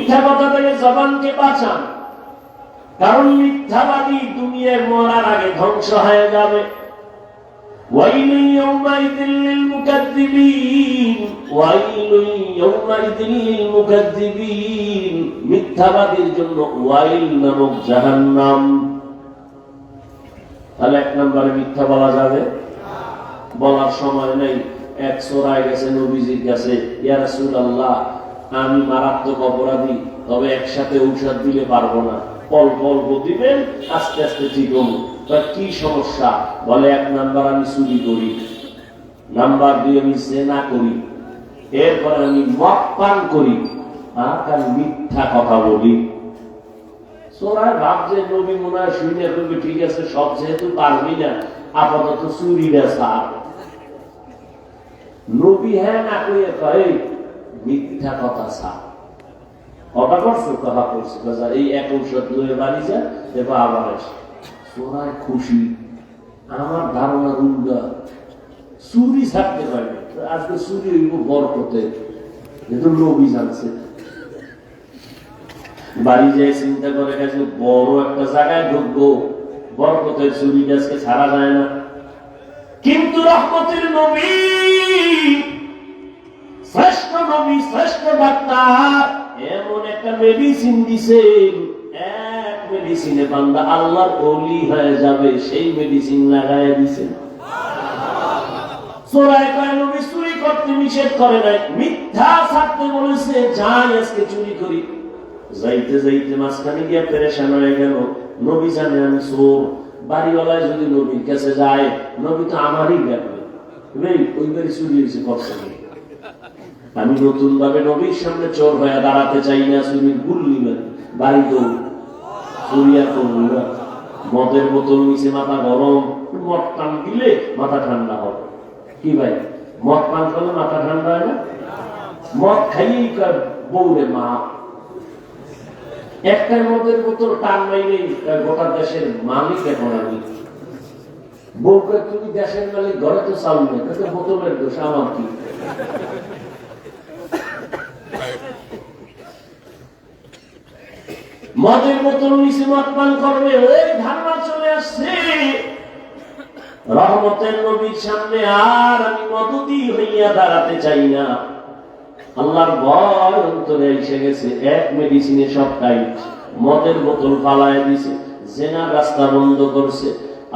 মিথ্যা কথা থেকে জবানকে বাঁচান কারণ মিথ্যাবাদী দুনিয়ার মরার আগে ধ্বংস হয়ে যাবে ويل يومئذ للمكذبين ويل يومئذ للمكذبين মিথ্যাবাদীর জন্য ওয়াইল নামক জাহান্নাম তাহলে এক নম্বরে মিথ্যা বলা যাবে বলার সময় নেই এক চোরাই গেছে নবীজির কাছে ইয়া রাসূলুল্লাহ আমি মারাত্মক অপরাধী, তবে একসাথে ঔষধ দিলে পারব না। অল্প অল্প দিবেন আস্তে আস্তে ঠিক হব। কি সমস্যা? বলে এক নাম্বার আমি চুরি করি। নাম্বার দুই আমি জেনা করি। এরপরে আমি মদ পান করি। আর মিথ্যা কথা বলি। সোরায় ভাবছে, নবী মনে শুনে করবে ঠিক আছে, সব যেহেতু পারবি না, আপাতত চুরি সার নবী হ্যাঁ না কইয়ে কয় মিথ্যা কথা সার অটা করছ? কথা করছ কথা এই এক ঔষধ লয়ে বাড়ি যা দেখো আবার আসে। সোনায় খুশি। আমার ধারণা উল্টা। চুরি ছাড়তে পারবে আজকে চুরি হইব বরকতে। কিন্তু নবী জানছে। বাড়ি যেয়ে চিন্তা করে গেছে, বড় একটা জায়গায় ঢুকবো। বরকতের চুরি গাছকে ছাড়া যায় না। কিন্তু রহমতের নবী চুরি করে যাইতে যাইতে মাঝখানে গিয়া পেরেশান হয়ে গেল। নবী জানে আমি চোর। বাড়িওয়ালায় যদি নবীর কাছে যায়, নবী তো আমারই ব্যাপার ওই চুরি হয়েছে করছে কি? আমি নতুন ভাবে নবীর সামনে চোর হয়ে দাঁড়াতে চাই না চুরির ভুল নিবেন। বাড়ি তো চুরিয়া করব মদের বোতল নিচে মাথা গরম, মদ টান দিলে মাথা ঠান্ডা হবে। কি ভাই, মদ পান করলে মাথা ঠান্ডা হয় না? মদ খাইয়েই কয় বউরে মা। একটা মদের বোতল টান মাইলেই কয় গোটা দেশের মালিক এখন আমি। বউকে তুমি দেশের মালিক, ঘরে তো চাল নেই বোতলের দোষ আমার কি? মদের বোতল নিচে মদ পান করবে, ওই ধারণা চলে আসছে। রহমতের নবীর সামনে আর আমি মদতি হইয়া দাঁড়াতে চাই না। আল্লাহর ভয় অন্তরে এসে গেছে, এক মেডিসিনে সব টাইট মদের বোতল ফালায় দিছে, জেনার রাস্তা বন্ধ করছে।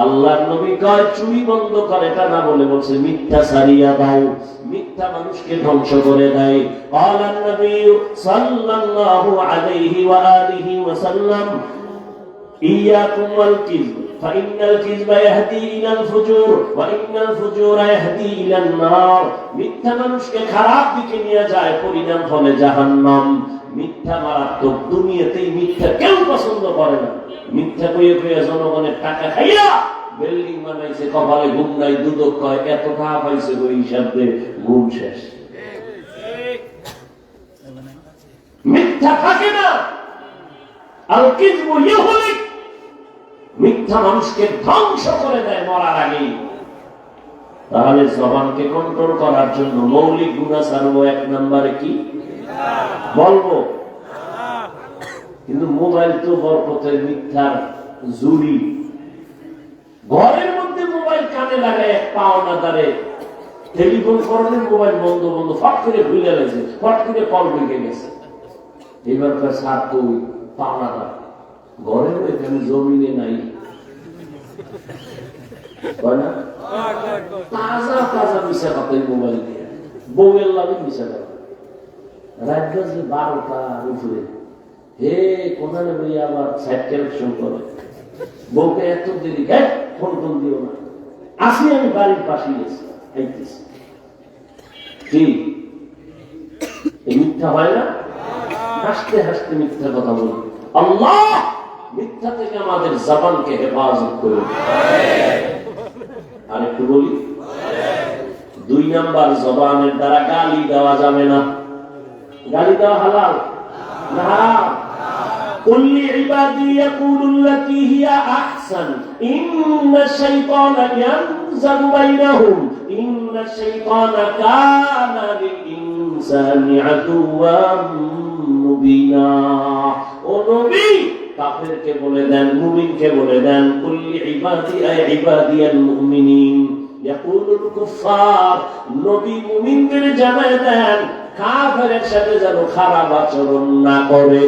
আল্লাহর নবী গায় চুরি বন্ধ করে না বলে বলছে, মিথ্যা সারিয়া দাও, মিথ্যা মানুষকে ধ্বংস করে দেয়। আলান নবী সাল্লাল্লাহু আলাইহি ওয়া আলিহি ওয়া সাল্লাম ইয়াকুম ওয়াল কিযব فإن الكذب يهدي إلى الفجور وإن الفجور يهدي إلى النار মিথ্যা মানুষকে খারাপ দিকে নিয়ে যায় পরিণাম ফলে জাহান্নাম মিথ্যা মারাত্মক দুনিয়াতেই মিথ্যা কেউ পছন্দ করে না মিথ্যা কইয়ে কইয়ে জনগণের টাকা খাইয়া বিল্ডিং বানাইছে কপালে ঘুম নাই দুদক কয় এত টাকা পাইছে ওই হিসাব দিয়ে ঘুম শেষ মিথ্যা থাকে না আল কিজবু ইউহলিক মিথ্যা মানুষকে ধ্বংস করে দেয় মরার আগে। তাহলে জবানকে কন্ট্রোল করার জন্য মৌলিক গুণা ছাড়বো এক নম্বরে কি? বলব। কিন্তু মোবাইল তো বরকতের মিথ্যার জুড়ি ঘরের মধ্যে মোবাইল কানে লাগায় এক পাওনা দ্বারে টেলিফোন করলে মোবাইল বন্ধ বন্ধ, ফট করে ভুলে গেছে, ফট করে কল ঢুকে গেছে। এবার সার তো ওই পাওনাটা ঘরের এখানে জমিনে নাই। তাজা তাজা মিশা মোবাইল দিয়ে। লাগে মিশা বাজে বারোটা উপরে হে, কোথায় আবার সাইড কালেকশন করে? বউকে এত দেরি হ্যাঁ ফোন টোন দিও না। আসি আমি বাড়ির পাশে গেছি আইতেছি। কি? মিথ্যা হয় না? হাসতে হাসতে মিথ্যা কথা বলি। আল্লাহ! মিথ্যা থেকে আমাদের জবানকে হেফাজত করুন আর একটু বলি দুই নাম্বার জবানের দ্বারা গালি দেওয়া যাবে না গালি দেওয়া হালাল না হারাম قل لعبادي يقولوا التي هي أحسن إن الشيطان ينزل بينهم إن الشيطان كان للإنسان عدوا مبينا চাইনা ও নবী কাফেরকে বলে দেন, মুমিনকে বলে দেন, কুল্লি ইবাদি আই ইবাদিয়াল মুমিনিন। ইয়াকুলুল কুফার নবী মুমিনদের জানায় দেন, কাফেরের সাথে যেন খারাপ আচরণ না করে।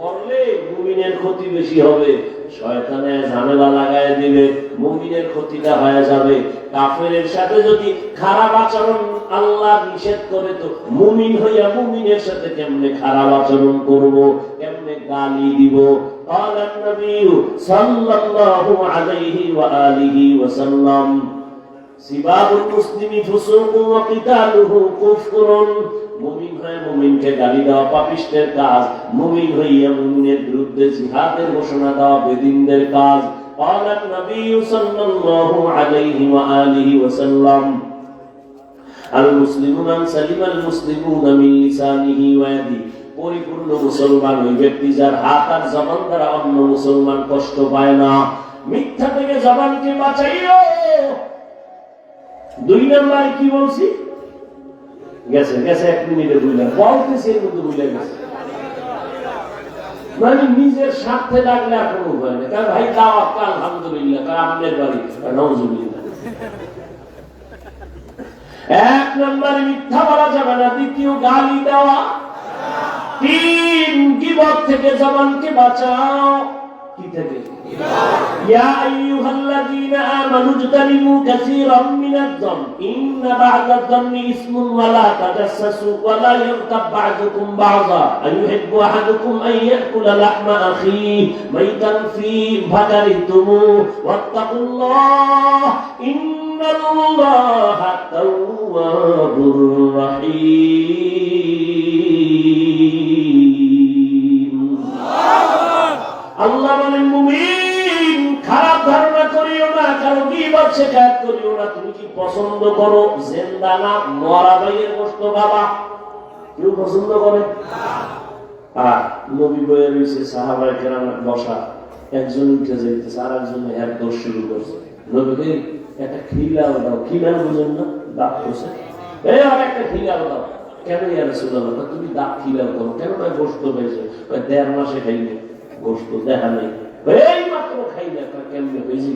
করলে মুমিনের ক্ষতি বেশি হবে, শয়তানে ঝামেলা লাগায় দিবে, মুমিনের ক্ষতিটা হয়ে যাবে। কাফেরের সাথে যদি খারাপ আচরণ আল্লাহ নিষেধ করে, তো মুমিন হইয়া মুমিনের সাথে কেমনে খারাপ আচরণ করব, কেমনে গালি দিব? قال النبي صلى الله عليه وآله وسلم সিবাব মুসলিমি ফুসুক ওয়া কিতালুহু কুফরুন মুমিন হয়ে মুমিনকে গালি দেওয়া পাপিষ্টের কাজ মুমিন হইয়া মুমিনের বিরুদ্ধে জিহাদের ঘোষণা দেওয়া বেদিনদের কাজ قال النبي صلى الله عليه وآله وسلم المسلم من سلم المسلمون من لسانه ويده পরিপূর্ণ মুসলমান ওই ব্যক্তি যার হাত আর জবান দ্বারা অন্য মুসলমান কষ্ট পায় না। মিথ্যা থেকে জবানকে বাঁচাইও। দুই নাম্বার কি বলছি? গেছে গেছে, এক মিনিটে বুঝলাম। বলতেছি এর মধ্যে বুঝলে গেছে। মানে নিজের স্বার্থে লাগলে আর কোনো উপায় নেই। কারণ ভাই দাওয়াত কা আলহামদুলিল্লাহ কারণ আপনার বাড়ি। নজুবিল্লাহ এক নম্বরে মিথ্যা বলা যাবে না। দ্বিতীয় গালি দেওয়া। তিন গিবত থেকে জবানকে বাঁচাও। কি থেকে? ইয়া আইয়ুহাল্লাযীনা আমানু জতানিবু কাসীরাম মিনাল যাম। ইন্না বা'দাল যান্নি ইসমুন ওয়া লা তাজাসসু ওয়া লা ইয়াগতাব বা'দুকুম বা'দা। আইয়ুহিব্বু আহাদুকুম আন ইয়াকুলা লাহমা আখিহি মাইতান ফি ফাকারিতুমু ওয়াত্তাকুল্লাহ। ইন্নাল্লাহা তাওয়াবুর রাহীম। আল্লাহ বলেন, মুমিন, খারাপ ধারণা করিও না কারও গীবত শেখায়ত করিও না। তুমি কি পছন্দ করো জেন্দা না মরা ভাইয়ের গোস্ত বাবা? কেউ পছন্দ করে? আর নবী বয়ে রয়েছে সাহাবাই কেরাম বসা, একজন উঠে যাইতেছে আর একজন এক দোষ শুরু করছে। নবীকে একটা খিলাও দাও। খিলাও বুঝেন না, দাঁত করছে? এই আর একটা খিলাও দাও। কেন ইয়ার সুল্লাহ তুমি দাঁত খিলাও দাও কেন ভাই গোস্ত হয়েছে? দেড় মাসে খাইনি গোস্ত দেখা নেই। এই কেমনে হয়েছে?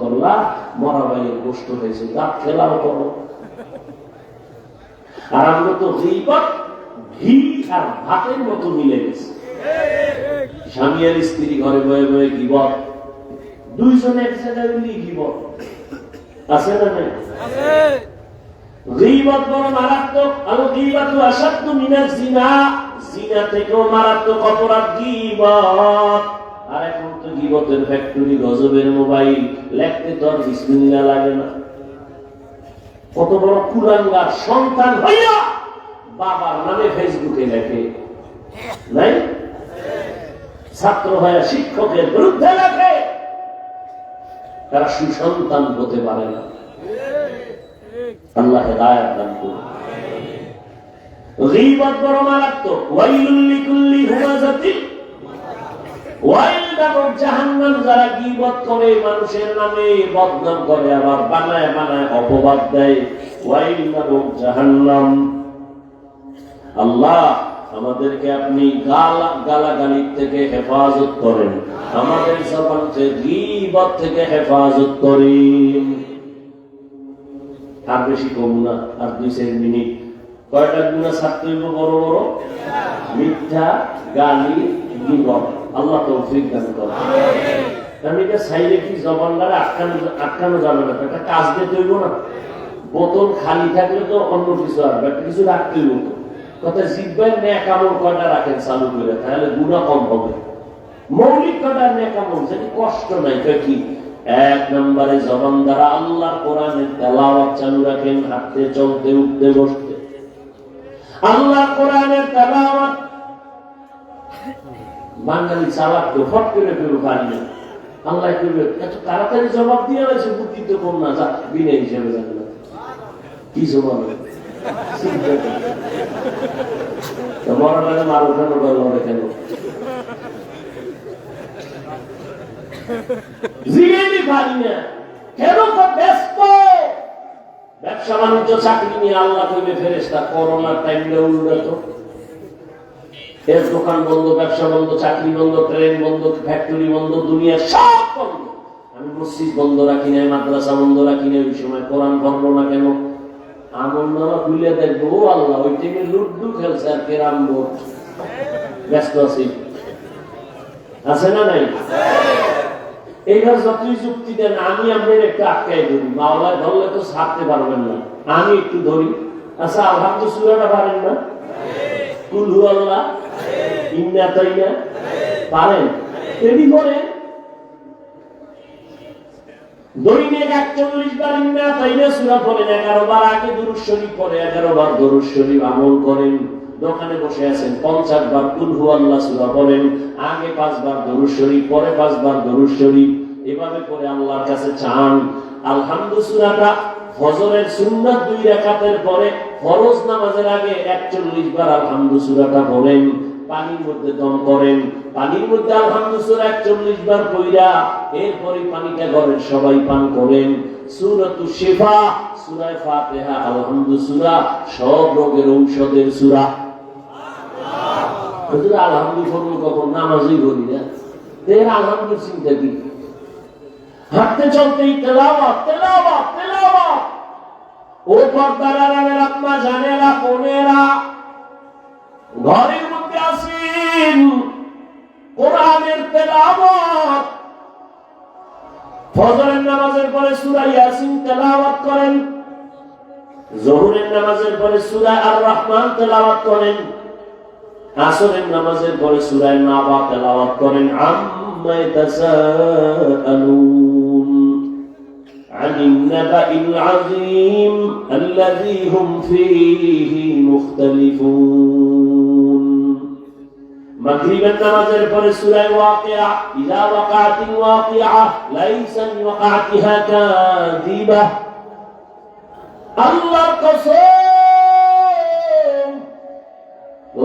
করলা, মরা ভাইয়ের গোস্ত হয়েছে, দাঁত করো। আর আমরা তো গিবত, ঘি আর ভাতের মতো মিলে গেছে। স্বামী আর স্ত্রী ঘরে বয়ে বয়ে গিবত। দুইজনে এক জায়গায় মিলিয়ে আছে না নাই? গিবত বড় মারাত্মক জিনা। জিনা থেকেও মারাত্মক অপরাধ, গিবত। আর এখন তো গিবতের ফ্যাক্টরি গজবের মোবাইল লেখতে তো আর লাগে না। কত বড় সন্তান হইয়া বাবার নামে ফেসবুকে লেখে। নাই? ছাত্র হয়ে শিক্ষকের বিরুদ্ধে লেখে। তারা সুসন্তান হতে পারে না। আল্লাহ হেদায়াত দান করুন। গীবত বড় মারাত্মক। ওয়াইলুল লিকুল্লি জাহান্নাম যারা গীবত করে, মানুষের নামে বদনাম করে, আবার বানায় বানায় অপবাদ দেয়। জাহান্নাম। আল্লাহ, আমাদেরকে আপনি গালা গালাগালির থেকে হেফাজত করেন। আমাদের জবানকে গীবত থেকে হেফাজত করেন। আর বেশি কম না আর দুই চার মিনিট। কয়টা গুণা ছাড়তে হইব বড় বড়? মিথ্যা, গালি গিবত আল্লাহ তৌফিক দান এটা কাজ হইব না। খালি থাকলে তো অন্য কিছু একটা কিছু কথা কয়টা রাখেন চালু তাহলে কম হবে। মৌলিক কয়টা কষ্ট নাই কি? এক নম্বরে জবান দ্বারা আল্লাহ কোরআনের তেলাওয়াত চালু রাখেন, হাঁটতে, চলতে, উঠতে, বসতে। আল্লাহ কোরআনের তেলাওয়াত বাঙালি চালাক তো ফট করে ফেরো পারি আল্লাহ করবে এত তাড়াতাড়ি জবাব দিয়ে রয়েছে বুদ্ধি তো কম না, যা, বিনা হিসেবে না। কি জবাব? বড় মার উঠানো করল কেন জিজ্ঞেসই পারি না কেন ব্যস্ত। ব্যবসা বাণিজ্য, চাকরি নিয়ে আল্লাহ কইবে ফেরেস্তা করোনার টাইমে উল্টো এর দোকান বন্ধ, ব্যবসা বন্ধ, চাকরি বন্ধ, ট্রেন বন্ধ ফ্যাক্টরি বন্ধ, দুনিয়া সব বন্ধ। আমি মসজিদ বন্ধ রাখি নাই, মাদ্রাসা বন্ধ রাখি নাই, ওই সময় কোরআন পড়ল না কেন? আমল নামা খুলে দেখব আল্লাহ, ওই টাইমে লুড্ডু খেলছে আর কেরাম ব্যস্ত আছি। আছে না নাই? এইবার যতই যুক্তি দেন, আমি আপনার একটু আটকাই ধরি। মাওলায় ধরলে তো ছাড়তে পারবেন না। আমি একটু ধরি। আচ্ছা সুরাটা পারেন না? কুলহু আল্লাহ। পারেন? করে দৈনিক একচল্লিশ বার সুরা পড়েন, এগারো বার আগে দুরুদ শরীফ পড়ে, এগারো বার দরুদ শরীফ আমল করেন। দোকানে বসে আছেন, পঞ্চাশ বার কুলহু আল্লাহ সুরা পড়েন আগে পাঁচবার দরুদ শরীফ, পরে পাঁচবার দরুদ শরীফ, এভাবে করে আল্লাহর কাছে চান। আলহামদু সুরাটা সুন্নাত দুই পরে ফরজ নামাজের আগে একচল্লিশ বার আলহামদু সুরাটা পড়েন পানির মধ্যে দম করেন। পানির মধ্যে বার পইরা এরপরে পানিটা ঘরের সবাই পান করেন। সুরাতু শিফা সুরা, সব রোগের ঔষধের সুরা। হুজুর আলহামদু করব কখন, নামাজই করি না। এর আলহামদু চিন্তা কি? হাঁটতে চলতেই তেলাওয়াত তেলাওয়াত তেলাওয়াত। ও পর্দার আরামের আত্মা, জানেরা, বোনেরা, ঘরের মধ্যে আসেন কোরআনের তেলাওয়াত। ফজরের নামাজের পরে সূরা ইয়াসিন তেলাওয়াত করেন। জোহরের নামাজের পরে সূরা আর রহমান তেলাওয়াত করেন। আসরের নামাজের পরে সূরা নাবা তেলাওয়াত করেন আম্মা ইয়াতাসাআলুন عن النبأ العظيم الذي هم فيه مختلفون مغرب النماز পরে সূরা ওয়াকিয়া ইযা ওয়াকাতিল ওয়াকিয়া লাইসা ওয়াকাতিহা কাযিবা আল্লাহর কসম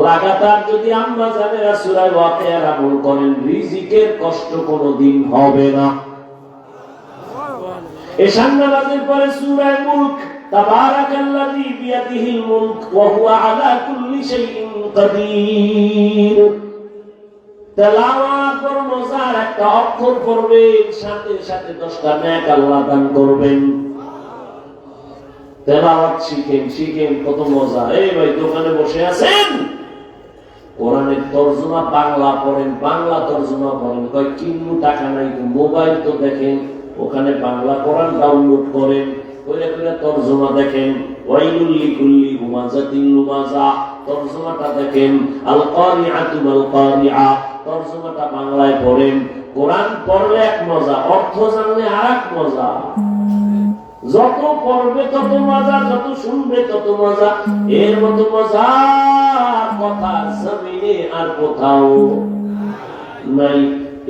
লাগাতার যদি আম্মা জানেরা সূরা ওয়াকিয়ার আমল করেন, রিজিকের কষ্ট কোনোদিন হবে না। পরে সূরা মুলক বিয়াদিহিল মুলক, ওয়া হুয়া আলা কুল্লি শাইইন কাদির। তেলাওয়াত মজার একটা অক্ষর পড়বেন, সাথে সাথে দশটা আল্লাহ দান করবেন। তেলাওয়াত শিখেন শিখেন, কত মজা। এই ভাই, দোকানে বসে আছেন? কোরআনের তর্জমা, বাংলা পড়েন, বাংলা তর্জমা পড়েন, কয় কিন্নু টাকা নাই মোবাইল তো দেখেন, ওখানে বাংলা কোরআন ডাউনলোড করেন তর্জমা দেখেন মজা, অর্থ মজা। যত পড়বে তত মজা, যত শুনবে তত মজা, এর মতো মজার কথা জমিনে আর কোথাও। নাই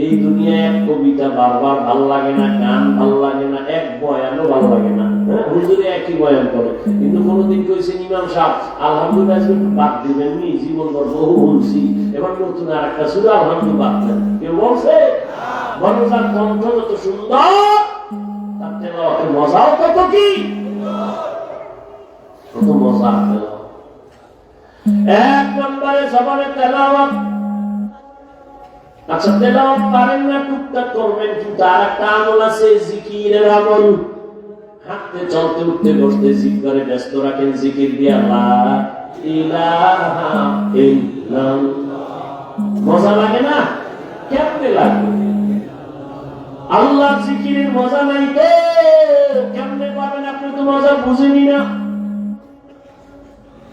এই দুনিয়ায় এক কবিতা বারবার ভালো লাগে না গান ভালো লাগে না এক বয়ানও ভালো লাগে না। হ্যাঁ, হুজুরে একই বয়ান করে। কিন্তু কোনোদিন কইছেন ইমাম সাহেব আলহামদুলিল্লাহ বাদ দিবেন নি জীবন বহু বলছি। এবার নতুন আর একটা সুরা আলহামদুলিল্লাহ বাদ দেন। কেউ বলছে? তার কণ্ঠ যত সুন্দর তার মজাও কত কি? কত মজা তেলাওয়াত। এক নম্বরে সবারে তেলাওয়াত। আচ্ছা তেলাওয়াত পারেন না, টুকটাক করবেন, কিন্তু আর একটা আমল আছে, জিকিরের আমল। হাঁটতে, চলতে, উঠতে, বসতে, জিকিরে ব্যস্ত রাখেন, জিকির দিয়া ইল্লাল্লাহ। মজা লাগে না? কেমনে লাগে? আল্লাহ জিকিরের মজা নাই তো কেমনে পাবেন আপনি তো মজা বুঝেনি না।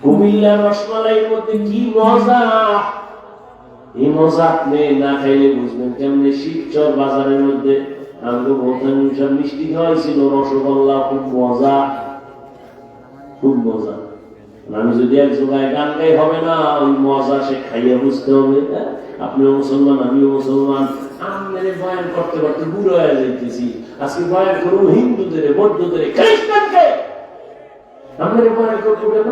কুমিল্লার রসমালাই মধ্যে কি মজা? এই মজা আপনি না খাইলে বুঝবেন কেমনে শিবচর বাজারের মধ্যে আমাকে বলতেন সব মিষ্টি খাওয়াইছিল, রসগোল্লা, খুব মজা। খুব মজা। আমি যদি এক জোগায় গান গাই হবে না, ওই মজা সে খাইয়া বুঝতে হবে হ্যাঁ? আপনিও মুসলমান, আমিও মুসলমান। আমি বয়ান করতে করতে বুড়ো হয়ে যাইতেছি। আজকে বয়ান করুন হিন্দুদের, বৌদ্ধদের খ্রিস্টানকে আমাদের বয়ান করব কেন?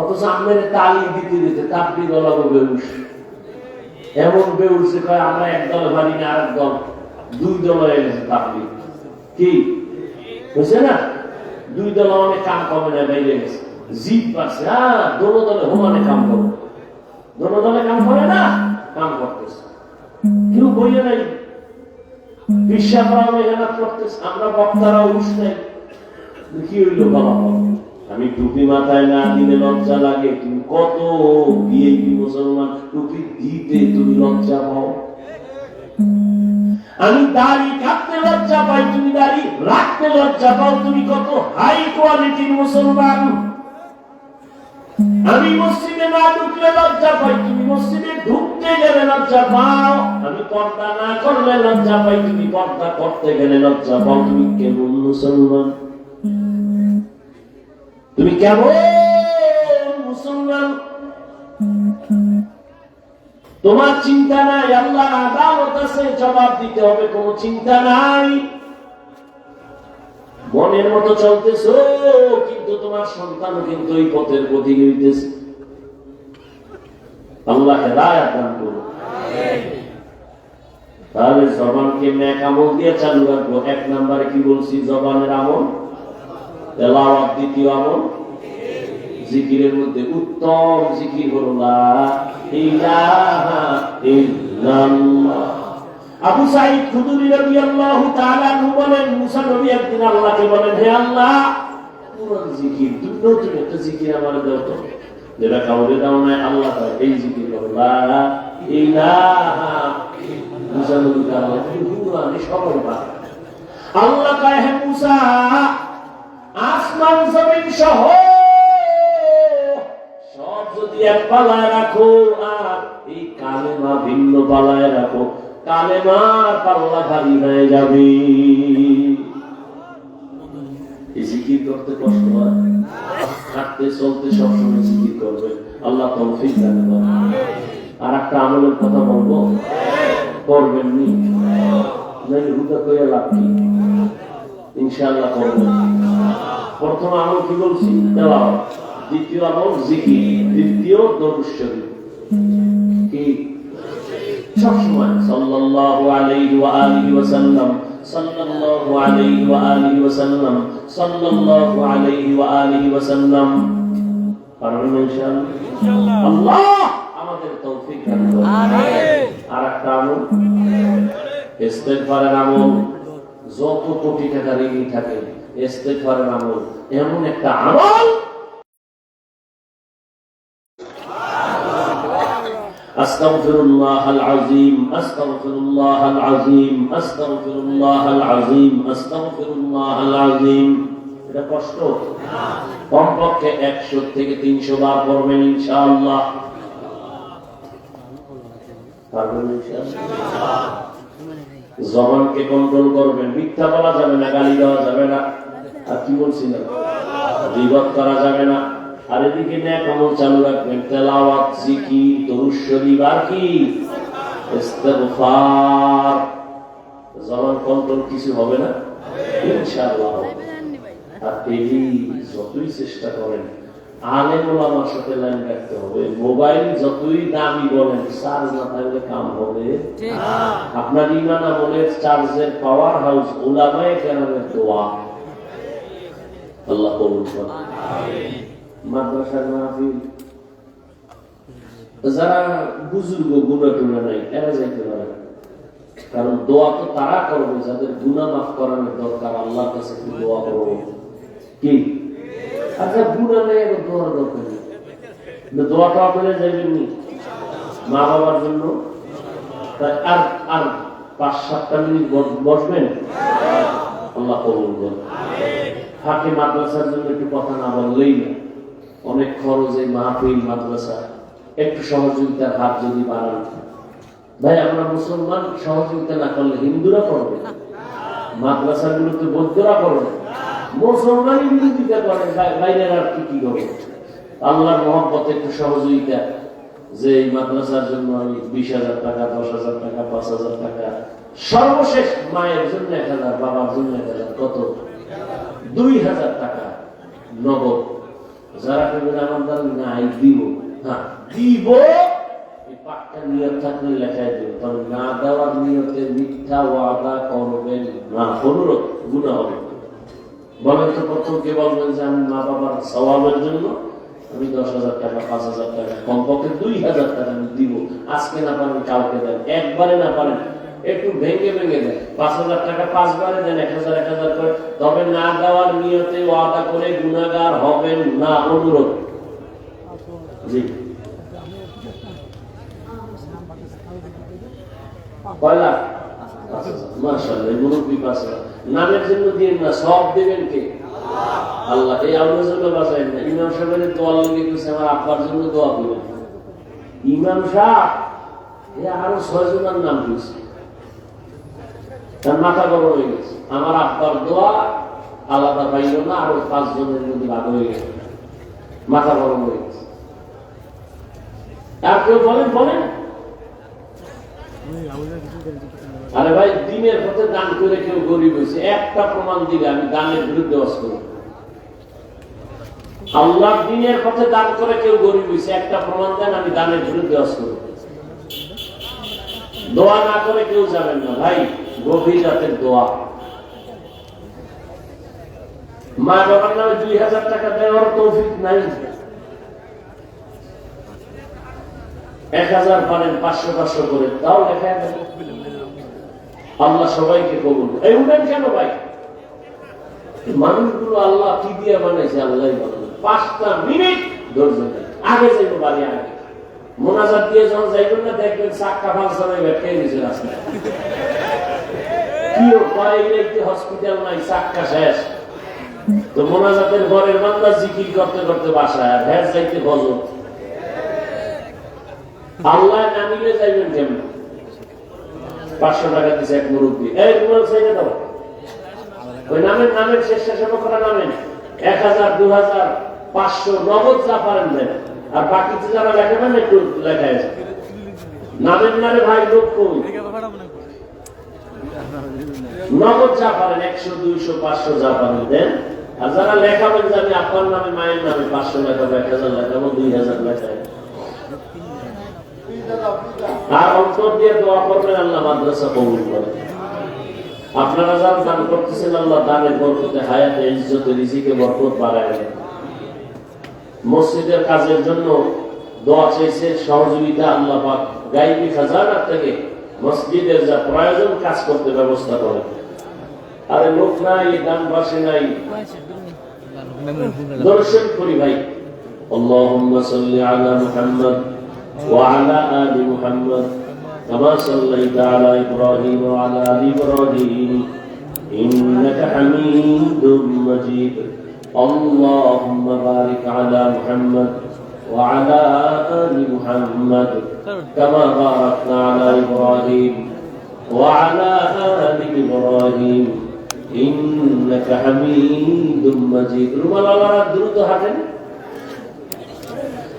অথচ আমাদের তালি দিতে দিতে তাপটি গলাবো বেউস। এমন বেউসে কয়, আমরা এক দল মানি না, আরেক দল, দুই দল হয়ে গেছে তাপটি কি? বুঝছে না? দুই দল অনেক কাম কমে না, বাইরে গেছে। জিপ পাচ্ছে হ্যাঁ দোনো দলে হোমানে কাম করবে। দোনো দলে কাম করে না, কাম করতেছে। কেউ বইয়ে নাই? বিশ্বাসরাও মেহনত করতেছে। আমরা বক্তারা উস নাই। কি হইল বাবা আমি টুপি মাথায় না দিলে লজ্জা লাগে। তুমি কত বিএপি মুসলমান, টুপি দিতে তুমি লজ্জা পাও? আমি দাড়ি কাটতে লজ্জা পাই, তুমি দাড়ি রাখতে লজ্জা পাও, তুমি কত হাই কোয়ালিটির মুসলমান। আমি মসজিদে না ঢুকলে লজ্জা পাই, তুমি মসজিদে ঢুকতে গেলে লজ্জা পাও। আমি পর্দা না করলে লজ্জা পাই, তুমি পর্দা করতে গেলে লজ্জা পাও। তুমি কেমন মুসলমান? তুমি কেমন মুসলমান? তোমার চিন্তা নাই আল্লাহ আদালত আছে, জবাব দিতে হবে, কোনো চিন্তা নাই। মনের মতো চলতেছ, কিন্তু তোমার সন্তান কিন্তু এই পথের গতি হইতেছে আল্লাহ হেদায়াত দান করুন। তাহলে জবানকে ন্যাক আমল দিয়ে চালু রাখব। এক নাম্বারে কি বলছি? জবানের আমল। তেলাওয়াত দ্বিতীয় আমল? জিকিরের মধ্যে উত্তম জিকির হলো লা ইলাহা ইল্লাল্লাহ। আবু সাইদ খুদরি রাদিয়াল্লাহু তাআলা আনহু বলেন, মুসা নবী একদিন আল্লাহকে বলেন, হে আল্লাহ পুরান জিকির তুমি নতুন একটা জিকির আমার দাও তো। যেটা কাউকে দাও না আল্লাহ তাআলা এই জিকির করো লা ইলাহা মুসা নবী আল্লাহ তুমি পুরান সবাই আল্লাহ কয়, হে মুসা আসমান জমিন সহ সব যদি এক পালায় রাখো, আর এই কালেমা ভিন্ন পালায় রাখো। কালেমার পাল্লা খালি হয়ে যাবে। এই জিকির করতে কষ্ট হয়। হাঁটতে, চলতে সবসময় জিকির করবে। আল্লাহ তৌফিক দান আর একটা আমলের কথা বলব? করবেন নি হুদা করে লাভ কি? ইনশাআল্লাহ করবেন প্রথম আমল কি বলছি? তেলাওয়াত। দ্বিতীয় আমল জিকির। তৃতীয় দরুদ শরীফ কি? সবসময়। সাল্লাল্লাহু আলাইহি ওয়া আলিহি ওয়া সাল্লাম সাল্লাল্লাহু আলাইহি ওয়া আলিহি ওয়া সাল্লাম সাল্লাল্লাহু আলাইহি ওয়া আলিহি ওয়া সাল্লাম পারবেন ইনশাআল্লাহ? আল্লাহ আমাদের তৌফিক দান করুন। আমিন। আর একটা আমল। ইস্তেগফারের আমল। যত কোটি টাকা ঋণী থাকে ইস্তেগফারের আমল এমন একটা আমল أستغفر الله العظيم أستغفر الله العظيم أستغفر الله العظيم أستغفر الله العظيم এটা কষ্ট কমপক্ষে একশো থেকে তিনশো বার পড়বেন ইনশাআল্লাহ পারবেন ইনশাআল্লাহ জবানকে কন্ট্রোল করবেন। মিথ্যা বলা যাবে না, গালি দেওয়া যাবে না। আর কি বলছিলাম বিপদ করা যাবে না। আর এদিকে ন্যাক আমল চালু রাখবেন। তেলাওয়াত, জিকির, দরুদ শরীফ কি? ইস্তেগফার। জবান কন্ট্রোল কিছু হবে না? ইনশাআল্লাহ আর এই যতই চেষ্টা করেন আলেম ওলামার সাথে লাইন রাখতে হবে। মোবাইল যতই দামি বলেন চার্জ না থাকলে কাম হবে। আপনার ইমান আমলের চার্জের পাওয়ার হাউস ওলামায়ে কেরামের দোয়া। আল্লাহ কবুল করুন। মাদ্রাসার মাহফিল। যারা বুজুর্গ গুণা টুনা নাই এরা যাইতে পারে কারণ দোয়া তো তারা করবে যাদের গুণা মাফ করানোর দরকার আল্লাহ কাছে দোয়া করব কি? আচ্ছা গুণা নেই দোয়ার দরকার নেই দোয়া টোয়া করে যাবেন নি মা বাবার জন্য। আর আর পাঁচ সাতটা মিনিট বস- বসবেন? আল্লাহ কবুল করুন। ফাঁকে মাদ্রাসার জন্য একটু কথা না বললেই না। অনেক খরচ মাহফিল, মাদ্রাসা। একটু সহযোগিতার হাত যদি বাড়ান। ভাই, আমরা মুসলমান সহযোগিতা না করলে হিন্দুরা করবে মাদ্রাসাগুলোতে বৌদ্ধরা করবে মুসলমানই বিরোধিতা করে বাইরের আর কি কি করবে আল্লাহর মহব্বত একটু সহযোগিতা, যে এই মাদ্রাসার জন্য আমি বিশ হাজার টাকা, দশ হাজার টাকা, পাঁচ হাজার টাকা, সর্বশেষ মায়ের জন্য এক হাজার, বাবার জন্য এক হাজার, কত? দুই হাজার টাকা নগদ। যারা কেবল আমার দ্বারা নাই, দিব। হ্যাঁ দিব পাক্কা নিয়ত থাকলে লেখায় দিব। তবে না দেওয়ার নিয়তে মিথ্যা ওয়াদা করবেন না। অনুরোধ গুণা হবে। বলেন তো প্রথম কে বলবেন যে আমি মা বাবার স্বভাবের জন্য? আমি দশ হাজার টাকা, পাঁচ হাজার টাকা, কমপক্ষে দুই হাজার টাকা আমি দিব। আজকে না পারেন, কালকে দেন। একবারে না পারেন, একটু ভেঙে ভেঙে দেন। পাঁচ হাজার টাকা পাঁচবারে দেন, এক হাজার এক হাজার করে। তবে না দেওয়ার নিয়তে ওয়াদা করে গুণাগার হবেন না, অনুরোধ। জি। কয় লাখ মার্শাল্লাহ মুরব্বী পাঁচ লাখ। নামের জন্য দিন না, সব দেবেন কে? আল্লাহ, এই আপনার জন্য বাঁচাই না। ইমাম সাহেবের দোয়া লেগে গেছে আমার আব্বার জন্য দোয়া করবেন ইমাম সাহেব, এ আরও ছয় জনের নাম দিয়েছে। তার মাথা গরম হয়ে গেছে। আমার আব্বার দোয়া আলাদা পাইল না, আরও পাঁচ জনের মধ্যে ভাগ হয়ে গেছে। মাথা গরম হয়ে গেছে। আর কেউ বলেন বলেন। আরে ভাই দিনের পথে দান করে কেউ গরিব হয়েছে, একটা প্রমাণ দিলে আমি দানের বিরুদ্ধে অস করব আল্লাহ দিনের পথে দান করে কেউ গরিব হয়েছে, একটা প্রমাণ দেন, আমি দানের বিরুদ্ধে অস করব দোয়া না করে কেউ যাবেন না, ভাই, গভীর রাতের দোয়া। মা বাবার নামে দুই হাজার টাকা দেওয়ার তৌফিক নাই। এক হাজার পারেন পাঁচশো পাঁচশো তাও লেখা আল্লাহ সবাইকে কবুল এই উঠেন কেন ভাই? মানুষগুলো আল্লাহ কি দিয়ে বানাইছে আল্লাহ পাঁচটা মিনিট ধৈর্য আগে যাইব, বাড়ি আগে। দিয়ে যখন যাইবেন না, দেখবেন চাক্কা ফাংশনে বেটকে নিচে রাস্তায়। হসপিটাল নাই চাক্কা শেষ। তো মোনাজাতের ঘরের বান্দা জিকির করতে করতে বাসায়, আর ভ্যাস যাইতে বজর আল্লাহ না যাইবেন কেমন? পাঁচশো টাকা দিছে এক মুরব্বী। এই তোমার চাইলে দাও। ওই নামের নামের স্বেচ্ছাসেবক করা নামেন এক হাজার, দু হাজার, পাঁচশো নগদ যা পারেন দেন। আর বাকিতে যারা লেখাবেন একটু লেখা আছে। নামের নামে ভাই লোক কই? নগদ যা পারেন, একশো, দুইশো, পাঁচশো যা পারেন দেন। আর যারা লেখাবেন যে আমি আপনার নামে, মায়ের নামে পাঁচশো লেখাবো, এক হাজার লেখাবো, দুই হাজার লেখায় আর অন্তর দিয়ে দোয়া করবেন আল্লাহ মাদ্রাসা কবুল করে আপনারা যারা দান করতেছেন আল্লাহ দানের বরকতে হায়াতে ইজ্জতে রিজিকে বরকত বাড়ায় দেন। মসজিদের কাজের জন্য দোয়া চাইছে সহযোগিতা আল্লাহ পাক গাইবি খাজানার থেকে মসজিদের যা প্রয়োজন কাজ করতে ব্যবস্থা করে আরে লোক নাই ডান পাশে নাই দর্শন করি ভাই اللهم صل على محمد وعلى آل محمد كما صليت على إبراهيم وعلى آل إبراهيم إنك حميد مجيد اللهم بارك على محمد وعلى آل محمد كما باركت على إبراهيم وعلى آل إبراهيم إنك حميد مجيد ربنا الله درود حسن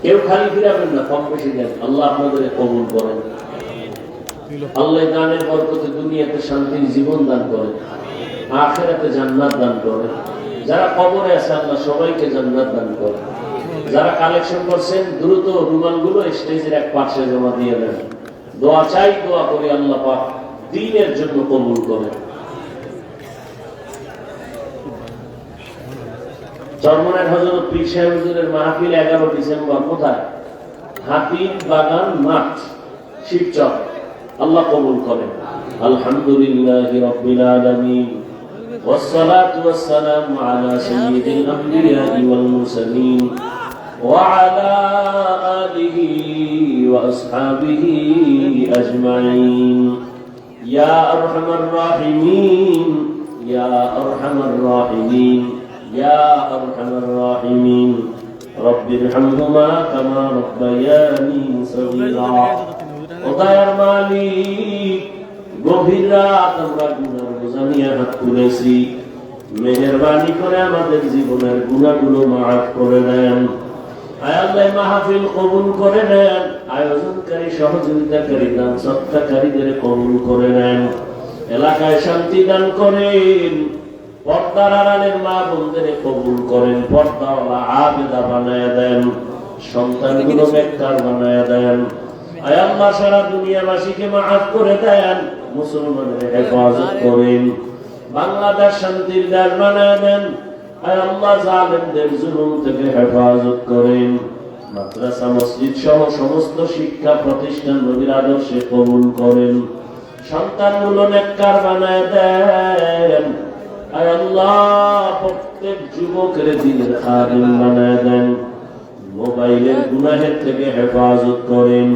কেউ খালি ফিরাবেন না, কম বেশি দেন। আল্লাহ আপনাদের কবুল করেন। আল্লাহ দানের বরকতে দুনিয়াতে শান্তির জীবন দান করেন। আখেরাতে জান্নাত দান করেন। যারা কবরে আছে, আল্লাহ সবাইকে জান্নাত দান করেন। যারা কালেকশন করছেন, দ্রুত রুমালগুলো স্টেজের এক পাশে জমা দিয়ে দেন। দোয়া চাই, দোয়া করি আল্লাহ পাক দিনের জন্য কবুল করেন। চরমনের হজরত পীর সাহেব হুজুরের মাহফিল এগারো ডিসেম্বর কোথায় হাতির বাগান মাঠ শিবচর আল্লাহ কবুল করেন আলহামদুলিল্লাহ রব্বিল আলামিন والصلاة والسلام على سيد الأنبياء والمرسلين وعلى آله وأصحابه أجمعين يا أرحم الراحمين يا أرحم الراحمين يا أرحم الراحمين رب ارحمهما كما ربياني صغيرا ওদায়ার মালিক গভীর রাত আমরা গুনার বোঝা নিয়ে হাত তুলেছি মেহরবানি করে আমাদের জীবনের গুণাগুলো মাফ করে দেন আয় আল্লাহ মাহফিল কবুল করে নেন আয়োজনকারী সহযোগিতাকারী দান সত্তাকারীদের কবুল করে নেন এলাকায় শান্তি দান করেন পর্দার আড়ালের মা বোনদের কবুল করেন পর্দাওয়ালা আবেদা বানায় দেন সন্তানগুলো বেকার বানায় দেন। আয় আল্লাহ সারা দুনিয়াবাসীকে মাফ করে দেন হেফাজত করেন। বাংলাদেশ শান্তির দেশ বানায় দেন আয় আল্লাহ জালেমদের জুলুম থেকে হেফাজত করেন। মাদ্রাসা মসজিদ সহ সমস্ত শিক্ষা প্রতিষ্ঠান নবীর আদর্শে কবুল করেন। সন্তানগুলো নেককার বানায় দেন আল্লাহ প্রত্যেক যুবকের দিনের খাদিম বানায় দেন। মোবাইলের গুনাহের থেকে হেফাজত করেন।